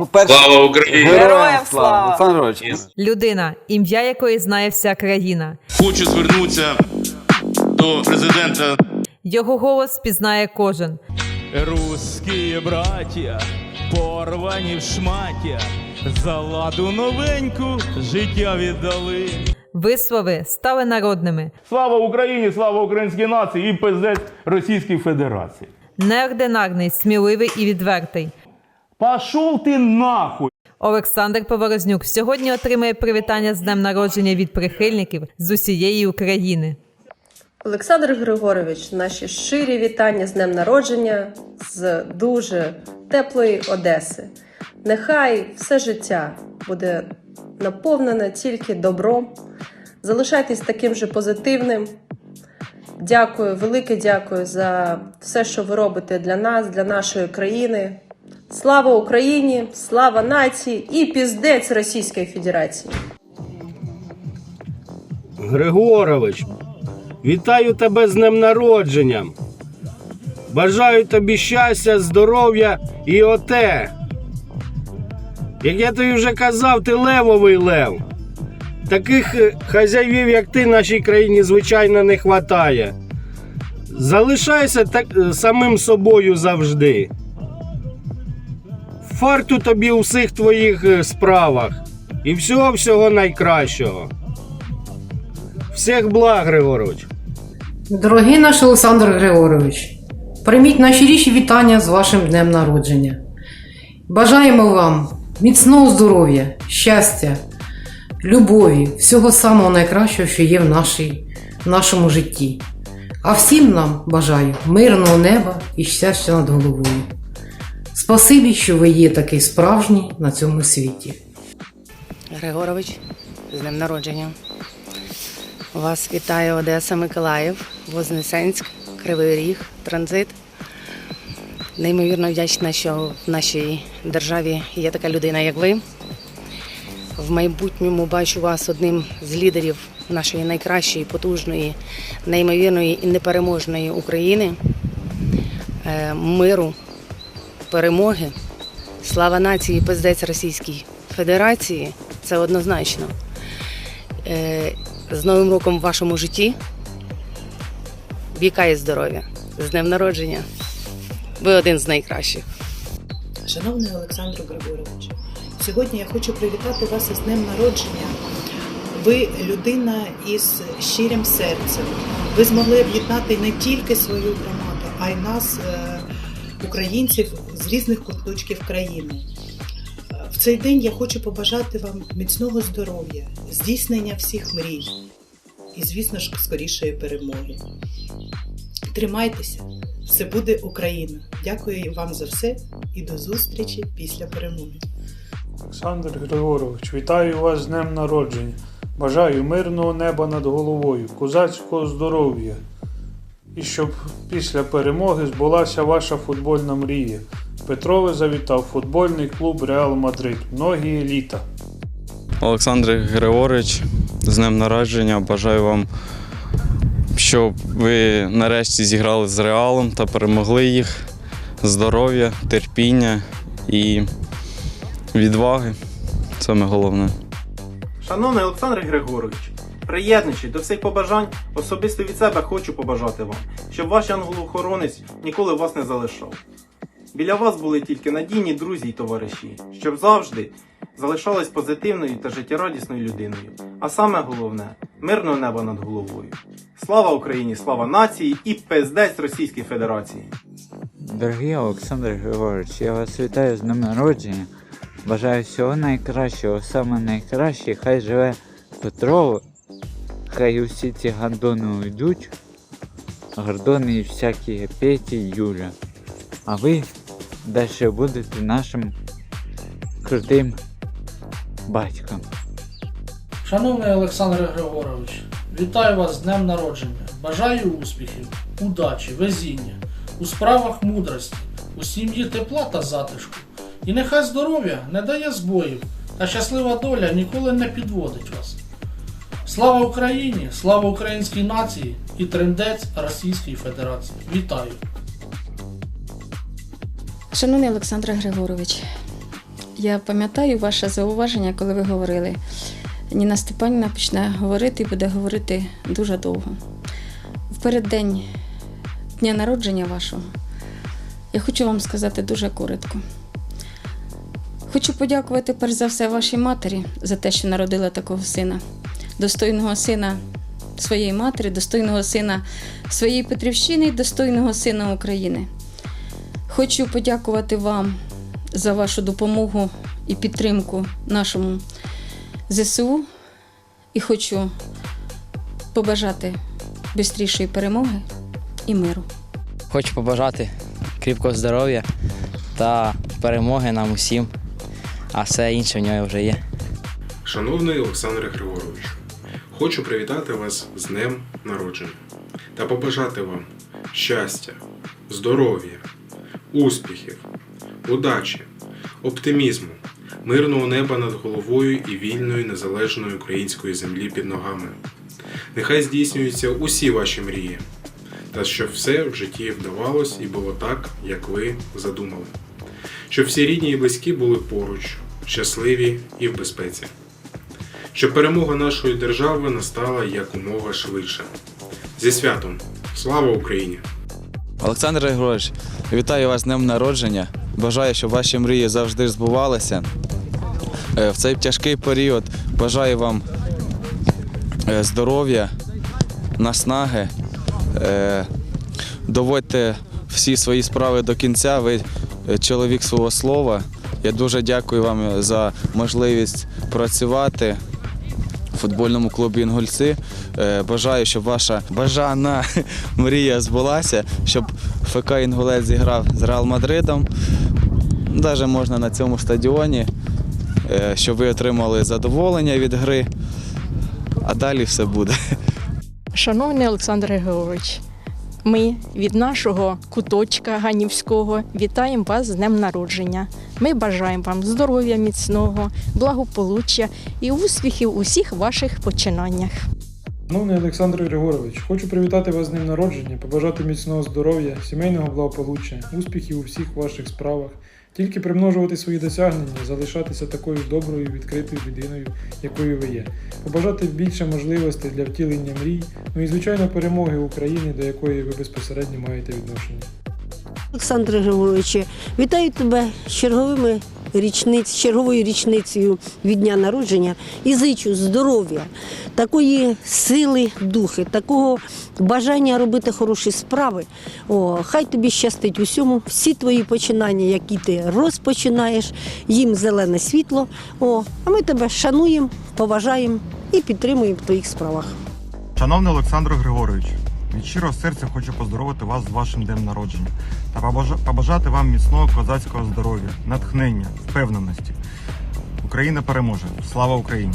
По-перше, Слава Україні! Героям слава! Олександр Григорович, Людина, ім'я якої знає вся країна. Хочу звернутися до президента Його голос пізнає кожен. Русські браття, порвані в шмаття, за ладу новеньку життя віддали. Вислови стали народними. Слава Україні, слава українській нації і пиздець Російській Федерації. Неординарний, сміливий і відвертий. Пошов ти нахуй! Олександр Поворознюк сьогодні отримає привітання з днем народження від прихильників з усієї України. Олександр Григорович, наші щирі вітання з днем народження з дуже теплої Одеси. Нехай все життя буде наповнене тільки добром. Залишайтесь таким же позитивним. Дякую, велике дякую за все, що ви робите для нас, для нашої країни. Слава Україні! Слава нації і піздець Російської Федерації! Григорович, вітаю тебе з днем народження. Бажаю тобі щастя, здоров'я і оте. Як я тобі вже казав, ти левовий лев. Таких е, хазяїв, як ти, нашій країні, звичайно, не вистачає. Залишайся так, е, самим собою завжди. Фарту тобі у всіх твоїх е, справах. І всього-всього найкращого. Всіх благ, Григорович. Дорогий наш Олександр Григорович, прийміть найщиріші вітання з вашим днем народження. Бажаємо вам міцного здоров'я, щастя, любові, всього самого найкращого, що є в, нашій, в нашому житті. А всім нам бажаю мирного неба і щастя над головою. Спасибі, що ви є такий справжній на цьому світі. Григорович, з днем народження. Вас вітає Одеса, Миколаїв, Вознесенськ, Кривий Ріг, Транзит. Неймовірно вдячна, що в нашій державі є така людина, як ви. В майбутньому бачу вас одним з лідерів нашої найкращої, потужної, неймовірної і непереможної України, Е, миру, перемоги. Слава нації, пиздець Російській Федерації. Це однозначно. Е, З Новим роком в вашому житті. Віка і здоров'я. З днем народження. Ви один з найкращих. Шановний Олександру Григоровичу, сьогодні я хочу привітати вас із днем народження. Ви людина із щирим серцем. Ви змогли об'єднати не тільки свою громаду, а й нас, е, українців з різних куточків країни. В цей день я хочу побажати вам міцного здоров'я, здійснення всіх мрій і, звісно ж, скорішої перемоги. Тримайтеся, все буде Україна. Дякую вам за все і до зустрічі після перемоги. Олександр Григорович, вітаю вас з днем народження. Бажаю мирного неба над головою, козацького здоров'я. І щоб після перемоги збулася ваша футбольна мрія. Петрове завітав футбольний клуб Реал Мадрид. Многі літа. Олександр Григорович, з днем народження. Бажаю вам, щоб ви нарешті зіграли з реалом та перемогли їх. Здоров'я, терпіння і відваги. Саме головне. Шановний Олександр Григорович, приєднуючись до всіх побажань, особисто від себе хочу побажати вам, щоб ваш ангел-охоронець ніколи вас не залишав. Біля вас були тільки надійні друзі й товариші, щоб завжди залишались позитивною та життєрадісною людиною. А саме головне мирного неба над головою. Слава Україні, слава нації і пиздець Російської Федерації! Дорогий Олександр Григорович, я вас вітаю з днем народження. Бажаю всього найкращого, саме найкраще. Хай живе Петро, хай усі ці гандони уйдуть. Гордони і всякі Петі, Юля. А ви далі будете нашим крутим батьком. Шановний Олександр Григорович, вітаю вас з днем народження. Бажаю успіхів, удачі, везіння, у справах мудрості, у сім'ї тепла та затишку. І нехай здоров'я не дає збоїв, та щаслива доля ніколи не підводить вас. Слава Україні! Слава українській нації і трендець Російської Федерації. Вітаю! Шановний Олександр Григорович, Я пам'ятаю ваше зауваження, коли ви говорили. Ніна Степанівна почне говорити і буде говорити дуже довго. В переддень дня народження вашого я хочу вам сказати дуже коротко. Хочу подякувати перш за все вашій матері за те, що народила такого сина, достойного сина своєї матері, достойного сина своєї Петрівщини достойного сина України. Хочу подякувати вам за вашу допомогу і підтримку нашому ЗСУ і хочу побажати швидшої перемоги і миру. Хочу побажати кріпкого здоров'я та перемоги нам усім, а все інше в нього вже є. Шановний Олександре Григоровичу, хочу привітати вас з днем народження та побажати вам щастя, здоров'я, успіхів, удачі, оптимізму, мирного неба над головою і вільної незалежної української землі під ногами. Нехай здійснюються усі ваші мрії, та щоб все в житті вдавалось і було так, як ви задумали. Щоб всі рідні і близькі були поруч, щасливі і в безпеці. Щоб перемога нашої держави настала якомога швидше. Зі святом! Слава Україні! Олександр Григорович, вітаю вас з днем народження. Бажаю, щоб ваші мрії завжди збувалися. Е, В цей тяжкий період бажаю вам е, здоров'я, наснаги. Е, Доводьте всі свої справи до кінця. Ви чоловік свого слова. Я дуже дякую вам за можливість працювати футбольному клубі Інгульці. Е, Бажаю, щоб ваша бажана мрія збулася, щоб ФК Інгулець зіграв з Реал Мадридом. Навіть можна на цьому стадіоні, е, щоб ви отримали задоволення від гри, а далі все буде. Шановний Олександр Григорович, ми від нашого куточка Ганівського вітаємо вас з днем народження. Ми бажаємо вам здоров'я міцного, благополуччя і успіхів у всіх ваших починаннях. Шановний Олександр Григорович, хочу привітати вас з днем народження, побажати міцного здоров'я, сімейного благополуччя, успіхів у всіх ваших справах, тільки примножувати свої досягнення, залишатися такою доброю, відкритою людиною, якою ви є, побажати більше можливостей для втілення мрій, ну і звичайно перемоги України, до якої ви безпосередньо маєте відношення. Олександре Григоровичу, вітаю тебе черговими річниць, черговою річницею від дня народження і зичу здоров'я, такої сили духи, такого бажання робити хороші справи. О, хай тобі щастить усьому, всі твої починання, які ти розпочинаєш, їм зелене світло. О, а ми тебе шануємо, поважаємо і підтримуємо в твоїх справах. Шановний Олександр Григорович, від щирого серця хочу поздоровити вас з вашим днем народження та побажати вам міцного козацького здоров'я, натхнення, впевненості. Україна переможе! Слава Україні!